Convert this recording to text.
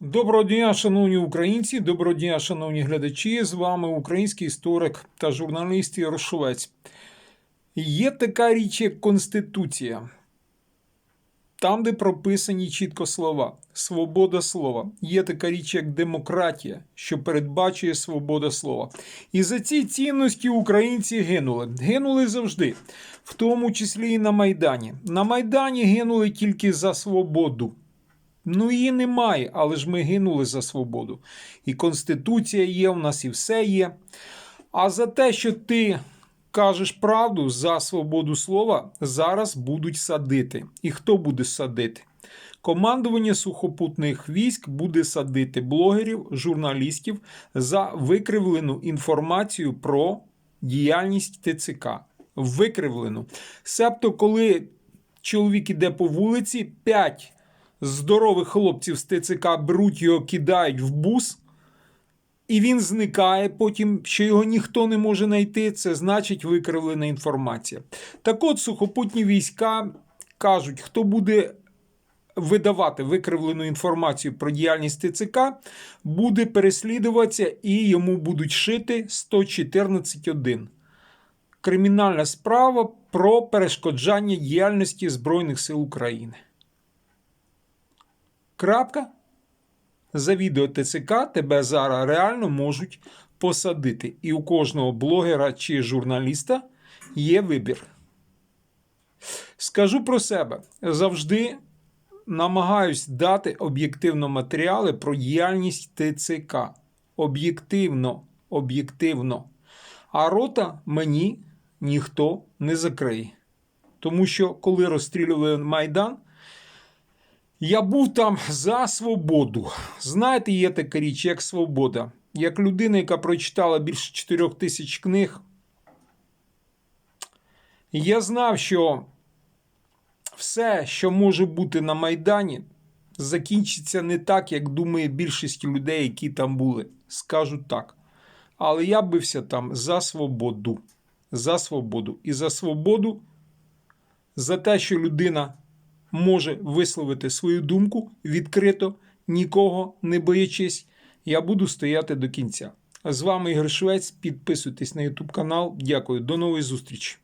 Доброго дня, шановні українці, доброго дня, шановні глядачі. З вами український історик та журналіст Ярошовець. Є така річ, як Конституція, там, де прописані чітко слова, свобода слова. Є така річ, як демократія, що передбачує свобода слова. І за ці цінності українці гинули. Гинули завжди, в тому числі і на Майдані. На Майдані гинули тільки за свободу. Ну, її немає, але ж ми гинули за свободу. І Конституція є, у нас і все є. А за те, що ти кажеш правду за свободу слова, зараз будуть садити. І хто буде садити? Командування сухопутних військ буде садити блогерів, журналістів за викривлену інформацію про діяльність ТЦК. Викривлену. Себто, коли чоловік іде по вулиці, 5 здорових хлопців з ТЦК беруть його, кидають в бус, і він зникає потім, що його ніхто не може знайти. Це значить викривлена інформація. Так от сухопутні війська кажуть, хто буде видавати викривлену інформацію про діяльність ТЦК, буде переслідуватися і йому будуть шити 114.1. Кримінальна справа про перешкоджання діяльності Збройних сил України. Крапка. За відео ТЦК тебе зараз реально можуть посадити. І у кожного блогера чи журналіста є вибір. Скажу про себе. Завжди намагаюсь дати об'єктивно матеріали про діяльність ТЦК. Об'єктивно, об'єктивно. А рота мені ніхто не закриє. Тому що коли розстрілювали Майдан, я був там за свободу. Знаєте, є така річ, як свобода. Як людина, яка прочитала більше 4 тисяч книг, я знав, що все, що може бути на Майдані, закінчиться не так, як думає більшість людей, які там були. Скажу так. Але я бився там за свободу. За свободу. І за свободу, за те, що людина може висловити свою думку відкрито, нікого не боячись. Я буду стояти до кінця. З вами Ігор Швець. Підписуйтесь на YouTube канал. Дякую, до нової зустрічі.